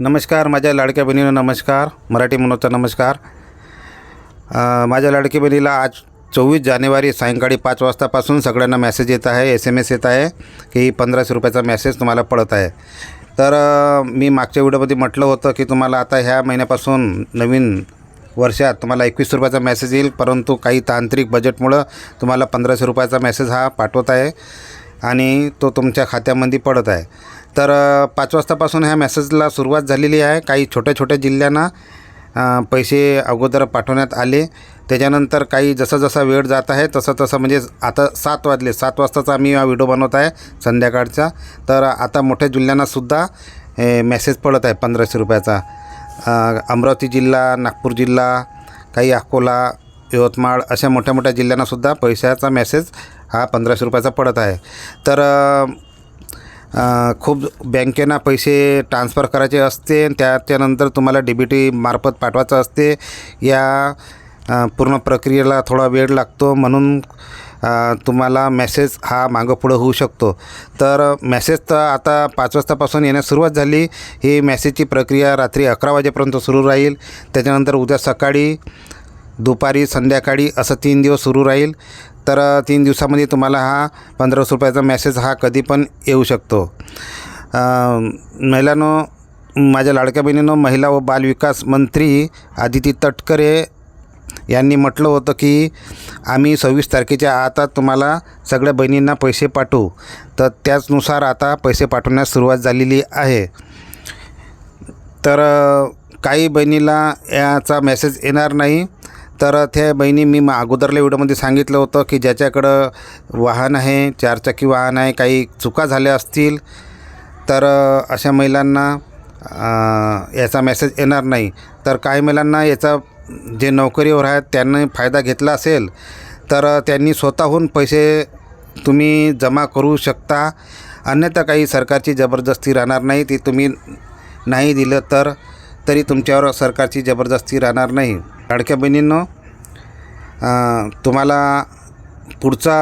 नमस्कार माझ्या लाडक्या बहिणीनं नमस्कार मराठी मनोचा नमस्कार. माझ्या लाडकी बहिणीला आज चोवीस जानेवारी सायंकाळी पाच वाजतापासून सगळ्यांना मेसेज येत आहे एस एम एस येत आहे की पंधराशे रुपयाचा मेसेज तुम्हाला पडत आहे. तर मी मागच्या व्हिडिओमध्ये म्हटलं होतं की तुम्हाला आता ह्या महिन्यापासून नवीन वर्षात तुम्हाला एकवीस रुपयाचा मेसेज येईल परंतु काही तांत्रिक बजेटमुळं तुम्हाला पंधराशे रुपयाचा मेसेज हा पाठवत आहे आणि तो तुमच्या खात्यामध्ये पडत आहे. तर पाच वाजतापासून ह्या मेसेजला सुरुवात झालेली आहे. काही छोट्या छोट्या जिल्ह्यांना पैसे अगोदर पाठवण्यात आले. त्याच्यानंतर काही जसा जसा वेळ जात आहे तसं तसं म्हणजे आता सात वाजले. सात वाजताचा आम्ही हा व्हिडिओ बनवत आहे संध्याकाळचा. तर आता मोठ्या जिल्ह्यांनासुद्धा हे मेसेज पडत आहे पंधराशे रुपयाचा. अमरावती जिल्हा नागपूर जिल्हा काही अकोला यवतमाळ अशा मोठ्या मोठ्या जिल्ह्यांनासुद्धा पैशाचा मेसेज हा पंधराशे रुपयाचा पडत आहे. तर खूप बँकेना पैसे ट्रान्सफर करायचे असते त्याच्यानंतर तुम्हाला डी बी टी मार्फत पाठवायचं असते. या पूर्ण प्रक्रियेला थोडा वेळ लागतो म्हणून तुम्हाला मेसेज हा मागं पुढं होऊ शकतो. तर मेसेज तर आता पाच वाजतापासून येण्यास सुरुवात झाली. ही मेसेजची प्रक्रिया रात्री अकरा वाजेपर्यंत सुरू राहील. त्याच्यानंतर उद्या सकाळी दुपारी संध्याकाळी असं तीन दिवस सुरू राहील. तर तीन दिवसामध्ये तुम्हाला हा पंधराशे रुपयाचा मेसेज हा कधी पण येऊ शकतो. महिलांनो माझ्या लाडक्या बहिणीनं महिला व बालविकास मंत्री आदिती तटकरे यांनी म्हटलं होतं की आम्ही सव्वीस तारखेच्या आता तुम्हाला सगळ्या बहिणींना पैसे पाठवू. तर त्याचनुसार आता पैसे पाठवण्यास सुरुवात झालेली आहे. तर काही बहिणीला याचा मेसेज येणार नाही. तर त्या बहिणी मी मा- अगोदरल्या व्हिडिओमध्ये सांगितलं होतं की ज्याच्याकडं वाहन आहे चारचाकी वाहन आहे काही चुका झाल्या असतील तर अशा महिलांना याचा मेसेज येणार नाही. तर काही महिलांना याचा जे नोकरीवर आहेत त्यांनी फायदा घेतला असेल तर त्यांनी स्वतःहून पैसे तुम्ही जमा करू शकता. अन्यथा काही सरकारची जबरदस्ती राहणार नाही ती तुम्ही नाही दिलं तर तरी तुमच्यावर सरकारची जबरदस्ती राहणार नाही. लाडक्या बहिणींनो तुम्हाला पुढचा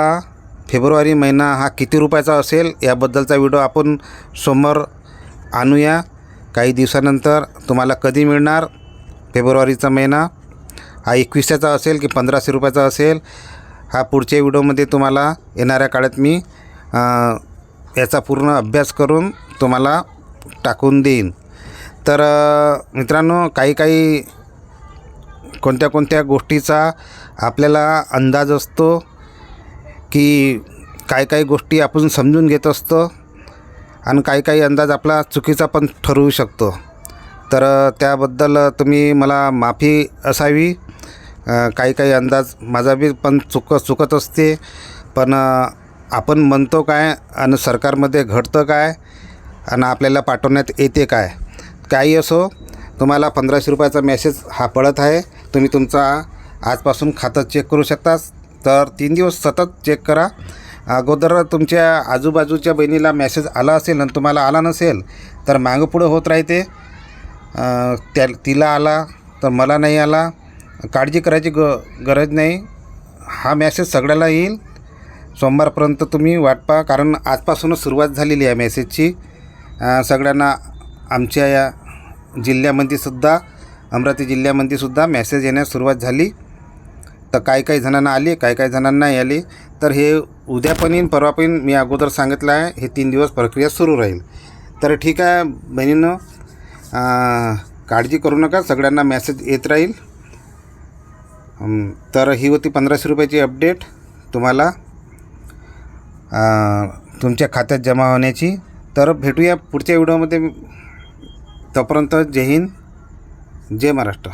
फेब्रुवारी महिना हा किती रुपयाचा असेल याबद्दलचा व्हिडिओ आपण समोर आणूया. काही दिवसानंतर तुम्हाला कधी मिळणार फेब्रुवारीचा महिना? हा एकवीसशेचा असेल की पंधराशे रुपयाचा असेल? हा पुढच्या व्हिडिओमध्ये तुम्हाला येणाऱ्या काळात मी याचा पूर्ण अभ्यास करून तुम्हाला टाकून देईन. तर मित्रांनो काही काही कोणत्या कोणत्या गोष्टीचा आपल्याला अंदाज असतो की काही काही गोष्टी आपण समजून घेत असतो आणि काही काही अंदाज आपला चुकीचा पण ठरवू शकतो. तर त्याबद्दल तुम्ही मला माफी असावी. काही काही अंदाज माझा बी पण चुक चुकत असते. पण आपण म्हणतो काय आणि सरकारमध्ये घडतं काय आणि आपल्याला पाठवण्यात येते काय. काही असो तुम्हाला पंधराशे रुपयाचा मेसेज हा पडत आहे. तुम्ही तुमचा आजपासून खातं चेक करू शकता तर तीन दिवस सतत चेक करा. अगोदर तुमच्या आजूबाजूच्या बहिणीला मेसेज आला असेल आणि तुम्हाला आला नसेल तर मागं पुढं होत राहते. त्या तिला आला तर मला नाही आला. काळजी करायची ग गरज नाही. हा मेसेज सगळ्याला येईल. सोमवारपर्यंत तुम्ही वाट पहा कारण आजपासूनच सुरुवात झालेली आहे मेसेजची सगळ्यांना आमच्या या जिल्ह्यामध्ये सुद्धा अमरावती जिल्ह्यामध्ये सुद्धा मेसेज येण्यास सुरुवात झाली. तर काही काही जणांना आली काही काही जणांना नाही आली. तर हे उद्या पण येईन परवा पण मी अगोदर सांगितलं आहे हे तीन दिवस प्रक्रिया सुरू राहील. तर ठीक आहे बहिणीनं काळजी करू नका सगळ्यांना मेसेज येत राहील. तर ही होती पंधराशे रुपयाची अपडेट तुम्हाला तुमच्या खात्यात जमा होण्याची. तर भेटूया पुढच्या व्हिडिओमध्ये तोपर्यंत जय हिंद. जय महाराष्ट्र.